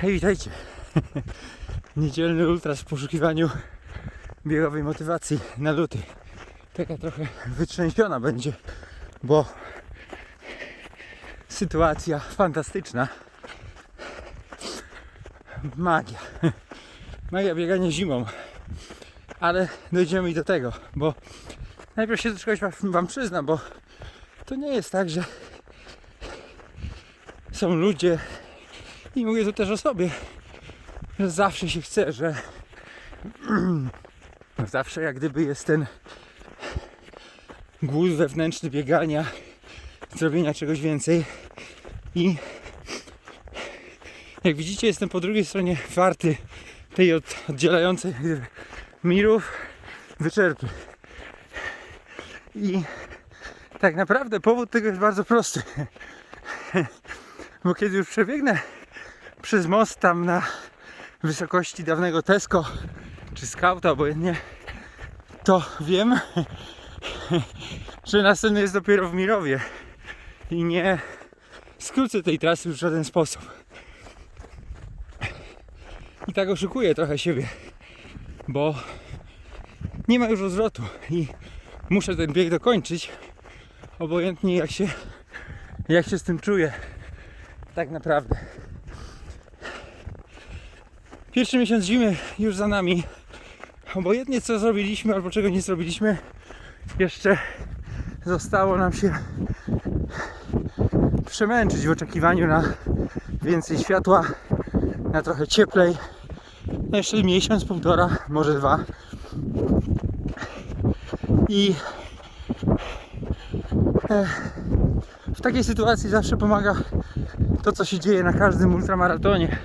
Hej, witajcie. Niedzielny ultras w poszukiwaniu biegowej motywacji na luty. Taka trochę wytrzęsiona będzie, bo sytuacja fantastyczna. Magia. Magia biegania zimą. Ale dojdziemy i do tego, bo najpierw się do czegoś wam- przyznam, bo to nie jest tak, że są ludzie i mówię tu też o sobie, że zawsze się chce, że zawsze jak gdyby jest ten głód wewnętrzny biegania, zrobienia czegoś więcej. I jak widzicie jestem po drugiej stronie warty tej od, oddzielającej mirów wyczerpy. I tak naprawdę powód tego jest bardzo prosty. Bo kiedy już przebiegnę przez most tam na wysokości dawnego Tesco czy Skauta obojętnie, to wiem, że następny jest dopiero w Mirowie i nie skrócę tej trasy już w żaden sposób. I tak oszukuję trochę siebie, bo nie ma już rozwrotu i muszę ten bieg dokończyć, obojętnie jak się, jak się z tym czuję tak naprawdę. Pierwszy miesiąc zimy już za nami. Obojętnie co zrobiliśmy albo czego nie zrobiliśmy, jeszcze zostało nam się przemęczyć w oczekiwaniu na więcej światła, na trochę cieplej. No jeszcze miesiąc, półtora, może dwa. I e, w takiej sytuacji zawsze pomaga to, co się dzieje na każdym ultramaratonie.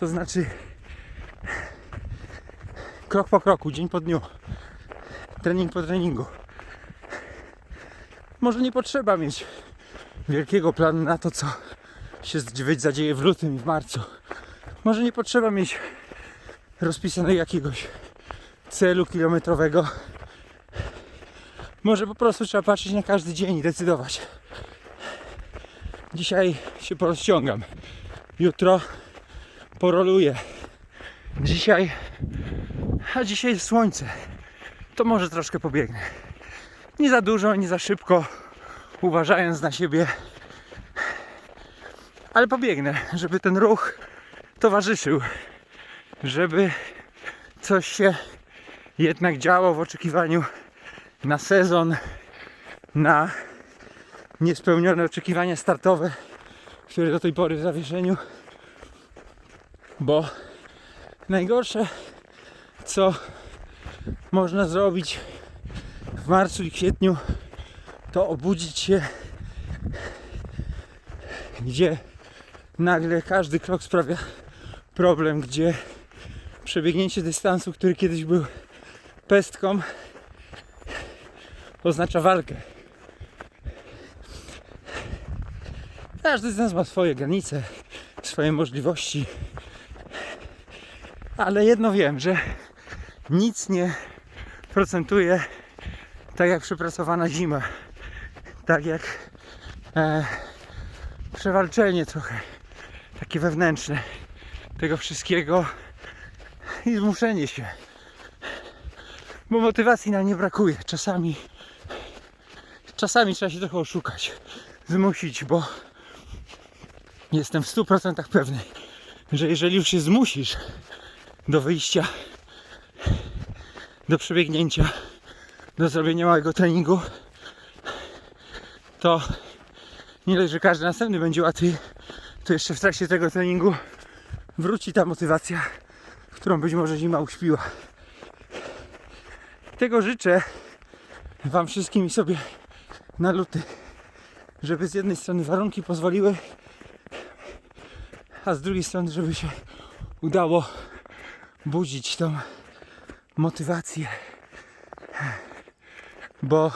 To znaczy krok po kroku, dzień po dniu, trening po treningu. Może nie potrzeba mieć wielkiego planu na to, co się zadzieje w lutym i w marcu. Może nie potrzeba mieć rozpisanego jakiegoś celu kilometrowego. Może po prostu trzeba patrzeć na każdy dzień i decydować. Dzisiaj się porozciągam. Jutro poroluję. Dzisiaj, a dzisiaj jest słońce. To może troszkę pobiegnę. Nie za dużo, nie za szybko, uważając na siebie. Ale pobiegnę, żeby ten ruch towarzyszył. Żeby coś się jednak działo w oczekiwaniu na sezon, na niespełnione oczekiwania startowe, które do tej pory w zawieszeniu. Bo najgorsze, co można zrobić w marcu i kwietniu, to obudzić się, gdzie nagle każdy krok sprawia problem, gdzie przebiegnięcie dystansu, który kiedyś był pestką, oznacza walkę. Każdy z nas ma swoje granice, swoje możliwości. Ale jedno wiem, że nic nie procentuje tak jak przepracowana zima. Tak jak e, przewalczenie trochę takie wewnętrzne tego wszystkiego i zmuszenie się. Bo motywacji nam nie brakuje. Czasami czasami trzeba się trochę oszukać, zmusić, bo jestem w 100% pewny, że jeżeli już się zmusisz do wyjścia, do przebiegnięcia, do zrobienia małego treningu, to nie że każdy następny będzie łatwiej, to jeszcze w trakcie tego treningu wróci ta motywacja, którą być może zima uśpiła. Tego życzę Wam wszystkim i sobie na luty, żeby z jednej strony warunki pozwoliły, a z drugiej strony, żeby się udało budzić tą motywację, bo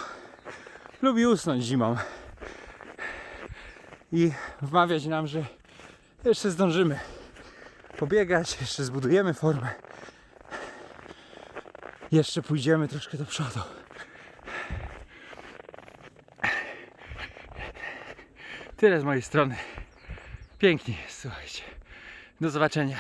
lubi usnąć zimą i wmawiać nam, że jeszcze zdążymy pobiegać, jeszcze zbudujemy formę, jeszcze pójdziemy troszkę do przodu. Tyle z mojej strony. Pięknie słuchajcie. Do zobaczenia.